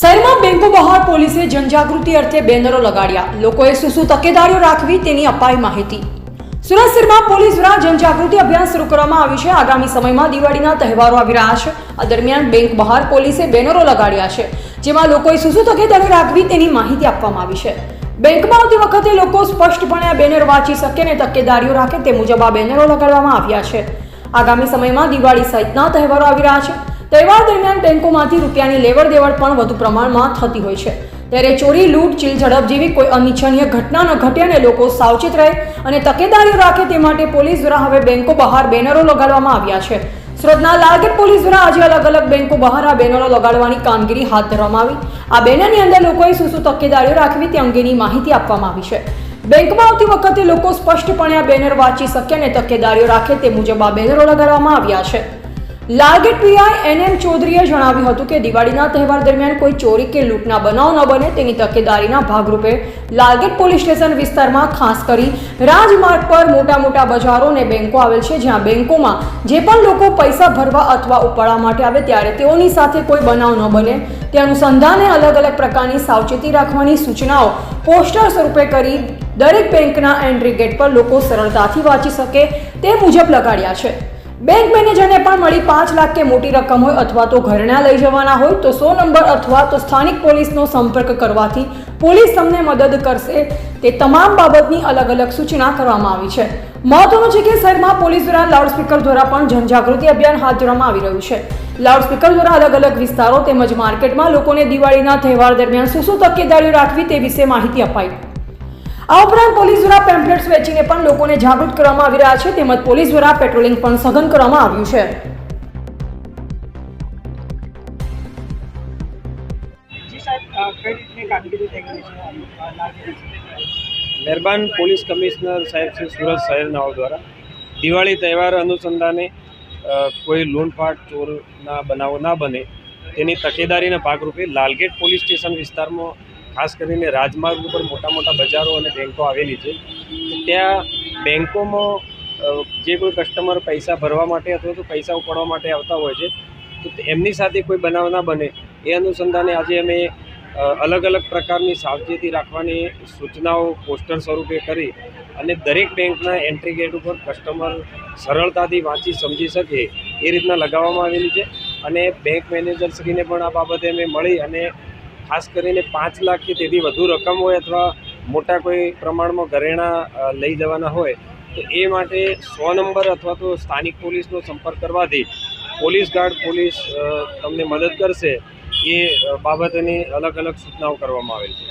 શહેરમાં બેંકો બહાર પોલીસે જનજાગૃતિ અર્થે બેનરો લગાડ્યા. લોકોએ શું શું તકેદારીઓ રાખવી તેની અપાઈ માહિતી. સુરત શહેરમાં પોલીસ દ્વારા જનજાગૃતિ અભિયાન શરૂ કરવામાં આવ્યું છે. આગામી સમયમાં દિવાળીના તહેવારો આવી રહ્યા છે. આ દરમિયાન બેંક બહાર પોલીસે બેનરો લગાડ્યા છે, જેમાં લોકોએ શું શું તકેદારીઓ રાખવી તેની માહિતી આપવામાં આવી છે. બેંકમાં આવતી વખતે લોકો સ્પષ્ટપણે આ બેનર વાંચી શકે અને તકેદારીઓ રાખે તે મુજબ આ બેનરો લગાડવામાં આવ્યા છે. આગામી સમયમાં દિવાળી સહિતના તહેવારો આવી રહ્યા છે. તહેવાર દરમિયાન બેંકોમાંથી રૂપિયાની લેવડ દેવડ પણ વધુ પ્રમાણમાં થતી હોય છે. ત્યારે ચોરી, લૂંટ ચીલ ઝડપ જેવી કોઈ અનિચ્છનીય ઘટના ન ઘટે અને લોકો સાવચેત રહે અને તકેદારી રાખે તે માટે પોલીસ દ્વારા હવે બેંકો બહાર બેનરો લગાડવામાં આવ્યા છે. સુરતના લાલગેટ પોલીસ દ્વારા આજે અલગ અલગ બેંકો બહાર આ બેનરો લગાડવાની કામગીરી હાથ ધરવામાં આવી. આ બેનરની અંદર લોકોએ શું શું તકેદારીઓ રાખવી તે અંગેની માહિતી આપવામાં આવી છે. બેંકમાં આવતી વખતે લોકો સ્પષ્ટપણે આ બેનર વાંચી શકે અને તકેદારીઓ રાખે તે મુજબ આ બેનરો લગાડવામાં આવ્યા છે. લાલગેટ પીઆઈ એન એમ ચૌધરીએ જણાવ્યું હતું કે દિવાળીના તહેવાર દરમિયાન કોઈ ચોરી કે લૂંટના બનાવ ન બને, તેની તકેદારીના ભાગરૂપે લાલગેટ પોલીસ સ્ટેશન વિસ્તારમાં ખાસ કરી રાજમાર્ગ પર મોટા મોટા બજારો અને બેંકો આવેલ છે, જ્યાં બેંકોમાં જે પણ લોકો પૈસા ભરવા અથવા ઉપાડવા માટે આવે ત્યારે તેઓની સાથે કોઈ બનાવ ન બને. તે અનુસંધાને અલગ અલગ પ્રકારની સાવચેતી રાખવાની સૂચનાઓ પોસ્ટર સ્વરૂપે કરી દરેક બેંકના એન્ટ્રી ગેટ પર લોકો સરળતાથી વાંચી શકે તે મુજબ લગાડ્યા છે. બેંક મેનેજરને પણ મળી પાંચ લાખ કે મોટી રકમ હોય અથવા તો ઘરના લઈ જવાના હોય તો સો નંબર અથવા તો સ્થાનિક પોલીસનો સંપર્ક કરવાથી પોલીસ તમને મદદ કરશે. તે તમામ બાબતની અલગ અલગ સૂચના કરવામાં આવી છે. મહત્વનું છે કે શહેરમાં પોલીસ દ્વારા લાઉડસ્પીકર દ્વારા પણ જનજાગૃતિ અભિયાન હાથ ધરવામાં આવી રહ્યું છે. લાઉડસ્પીકર દ્વારા અલગ અલગ વિસ્તારો તેમજ માર્કેટમાં લોકોને દિવાળીના તહેવાર દરમિયાન શું શું તકેદારીઓ રાખવી તે વિશે માહિતી અપાઈ. આ ઉપરાંત પોલીસ દ્વારા પેમ્પલેટ્સ વેચીને પણ લોકોને જાગૃત કરવામાં આવી રહ્યા છે. તેમજ પોલીસ દ્વારા પેટ્રોલિંગ પણ સઘન કરવામાં આવ્યું છે? મહેરબાન પોલીસ કમિશનર સાહેબ શ્રી સુરત શહેરનાઓ દ્વારા. દિવાળી તહેવાર અનુસંધાને કોઈ લૂંટફાટ ચોરના બનાવો ના બને. તેની તકેદારીના ભાગરૂપે લાલગેટ પોલીસ સ્ટેશન વિસ્તારમાં ખાસ કરીને રાજમાર્ગ ઉપર મોટા મોટા બજારો અને બેન્કો આવેલી છે. ત્યાં બેંકોમાં જે કોઈ કસ્ટમર પૈસા ભરવા માટે અથવા તો પૈસા ઉપાડવા માટે આવતા હોય છે, તો એમની સાથે કોઈ બનાવ ના બને. એ અનુસંધાને આજે અમે અલગ અલગ પ્રકારની સાવચેતી રાખવાની સૂચનાઓ પોસ્ટર સ્વરૂપે કરી અને દરેક બેંકના એન્ટ્રી ગેટ ઉપર કસ્ટમર સરળતાથી વાંચી સમજી શકે એ રીતના લગાવવામાં આવેલી છે. અને બેંક મેનેજરશ્રીને પણ આ બાબતે અમે મળી અને ખાસ કરીને પાંચ લાખ કે તેથી વધુ રકમ હોય અથવા મોટા કોઈ પ્રમાણમાં ઘરેણાં લઈ જવાના હોય, તો એ માટે સો નંબર અથવા તો સ્થાનિક પોલીસનો સંપર્ક કરવાથી પોલીસ ગાર્ડ, પોલીસ તમને મદદ કરશે એ બાબતની અલગ અલગ સૂચનાઓ કરવામાં આવેલ છે.